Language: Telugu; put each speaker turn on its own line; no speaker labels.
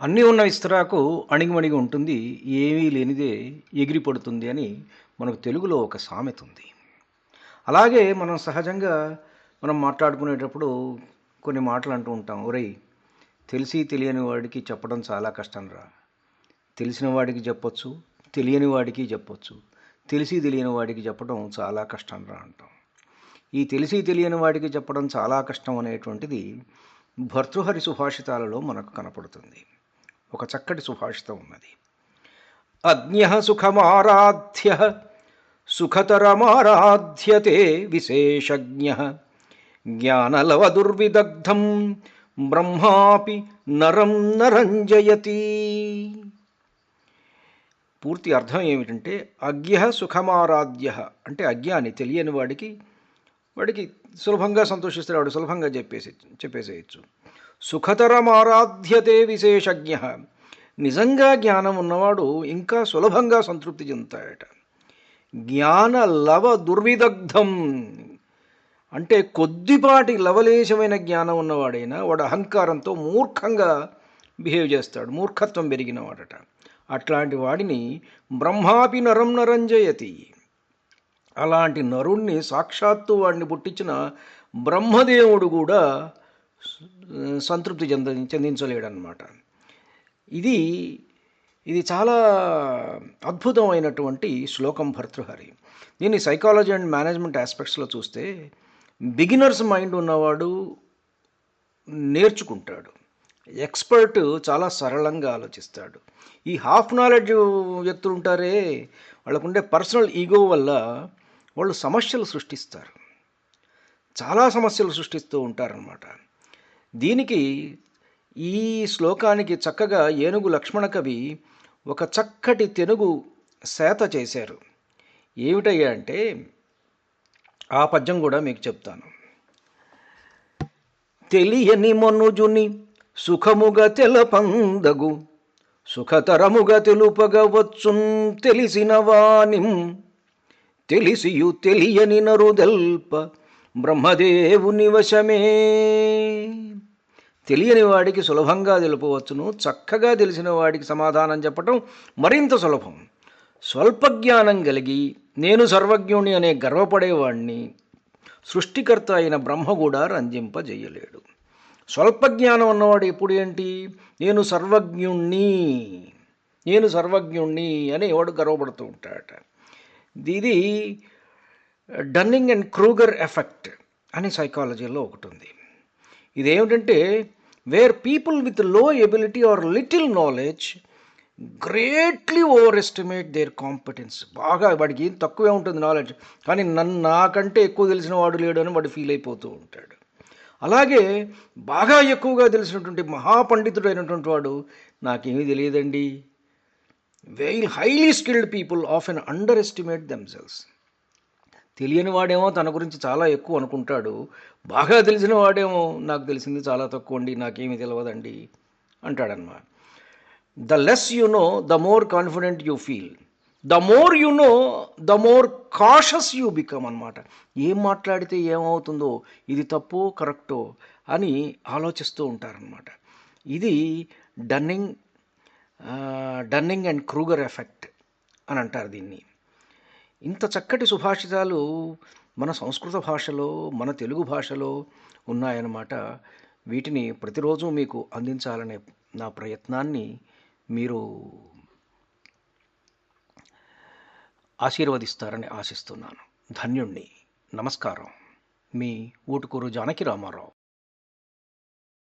అన్నీ ఉన్న విస్తరాకు అణిగిమణిగి ఉంటుంది ఏమీ లేనిదే ఎగిరిపడుతుంది అని మనకు తెలుగులో ఒక సామెత ఉంది. అలాగే మనం సహజంగా మనం మాట్లాడుకునేటప్పుడు కొన్ని మాటలు అంటూ ఉంటాం ఒరేయ్ తెలిసి తెలియని వాడికి చెప్పడం చాలా కష్టం రా తెలిసిన వాడికి చెప్పొచ్చు తెలియని వాడికి చెప్పొచ్చు. తెలిసి తెలియని వాడికి చెప్పడం చాలా కష్టం రా అంటాం. ఈ తెలిసి తెలియని వాడికి చెప్పడం చాలా కష్టం అనేటువంటిది భర్తృహరి సుభాషితాలలో మనకు కనపడుతుంది. ఒక చక్కటి సుభాషితం ఉన్నది. అజ్ఞ సుఖమారాధ్య సుఖతరమారాధ్యతే విశేషజ్ఞ. జ్ఞానలవదుర్విదగ్ధం బ్రహ్మాపి నరం నరంజయతి. పూర్తి అర్థం ఏమిటంటే అజ్ఞ సుఖమారాధ్య అంటే అజ్ఞాని తెలియని వాడికి వాడికి సులభంగా సంతోషిస్తాడు వాడు సులభంగా చెప్పేసి చెప్పేసేయచ్చు. సుఖతరమారాధ్యతే విశేషజ్ఞ. నిజంగా జ్ఞానం ఉన్నవాడు ఇంకా సులభంగా సంతృప్తి చెందుతాడట. జ్ఞాన లవ దుర్విదగ్ధం. అంటే కొద్దిపాటి లవలేశమైన జ్ఞానం ఉన్నవాడైనా వాడు అహంకారంతో మూర్ఖంగా బిహేవ్ చేస్తాడు మూర్ఖత్వం పెరిగిన వాడట అట్లాంటి వాడిని బ్రహ్మాపి నరం నరంజయతి. అలాంటి నరుణ్ణి సాక్షాత్తు వాడిని పుట్టించిన బ్రహ్మదేవుడు కూడా సంతృప్తి చెంద చెందించలేడనమాట ఇది ఇది చాలా అద్భుతమైనటువంటి శ్లోకం భర్తృహరి. దీన్ని సైకాలజీ అండ్ మేనేజ్మెంట్ ఆస్పెక్ట్స్లో చూస్తే బిగినర్స్ మైండ్ ఉన్నవాడు నేర్చుకుంటాడు. ఎక్స్పర్ట్ చాలా సరళంగా ఆలోచిస్తాడు. ఈ హాఫ్ నాలెడ్జ్ వ్యక్తులు ఉంటారే వాళ్ళకుండే పర్సనల్ ఈగో వల్ల వాళ్ళు సమస్యలు సృష్టిస్తారు. చాలా సమస్యలు సృష్టిస్తూ ఉంటారనమాట దీనికి ఈ శ్లోకానికి చక్కగా ఏనుగు లక్ష్మణ కవి ఒక చక్కటి తెనుగు సేత చేశారు. ఏమిటయ్యా అంటే ఆ పద్యం కూడా మీకు చెప్తాను. తెలియని మనుజుని సుఖముగా తెలపందగు సుఖతరముగా తెలుపగవచ్చున్ తెలిసిన వాణిం తెలిసియు తెలియని నరుదల్ప బ్రహ్మదేవుని వశమే. తెలియని వాడికి సులభంగా తెలుపవచ్చును చక్కగా తెలిసిన వాడికి సమాధానం చెప్పటం మరింత సులభం. స్వల్ప జ్ఞానం కలిగి నేను సర్వజ్ఞుని అనే గర్వపడేవాణ్ణి సృష్టికర్త అయిన బ్రహ్మ కూడా రంజింపజేయలేడు. స్వల్పజ్ఞానం ఉన్నవాడు ఎప్పుడు ఏంటి? నేను సర్వజ్ఞుణ్ణి నేను సర్వజ్ఞుణ్ణి అని వాడు గర్వపడుతూ ఉంటాడట. ఇది డన్నింగ్ అండ్ క్రూగర్ ఎఫెక్ట్ అని సైకాలజీలో ఒకటి ఉంది ఇదేమిటంటే where people with low ability are little knowledge greatly overestimate their competence బాగా వాడికి ఏం తక్కువే ఉంటుంది నాలెడ్జ్ కానీ నన్ను నాకంటే ఎక్కువ తెలిసిన వాడు లేడు అని వాడు ఫీల్ అయిపోతూ ఉంటాడు. అలాగే బాగా ఎక్కువగా తెలిసినటువంటి మహాపండితుడైనటువంటి వాడు నాకేమీ తెలియదండి. Very highly skilled people often underestimate themselves తెలియని వాడేమో తన గురించి చాలా ఎక్కువ అనుకుంటాడు. బాగా తెలిసిన వాడేమో నాకు తెలిసింది చాలా తక్కువ అండి నాకేమీ తెలియదండి అంటాడనమాట the less you know the more confident you feel the more you know the more cautious you become అనమాట ఏం మాట్లాడితే ఏమవుతుందో ఇది తప్పో కరెక్టో అని ఆలోచిస్తూ ఉంటారనమాట ఇది Dunning Dunning and Kruger effect అని అంటారు దీన్ని. ఇంత చక్కటి సుభాషితాలు మన సంస్కృత భాషలో మన తెలుగు భాషలో ఉన్నాయన్నమాట. వీటిని ప్రతిరోజు మీకు అందించాలనే నా ప్రయత్నాన్ని మీరు ఆశీర్వదిస్తారని ఆశిస్తున్నాను. ధన్యుణ్ణి. నమస్కారం. మీ ఊటుకూరు జానకి రామారావు.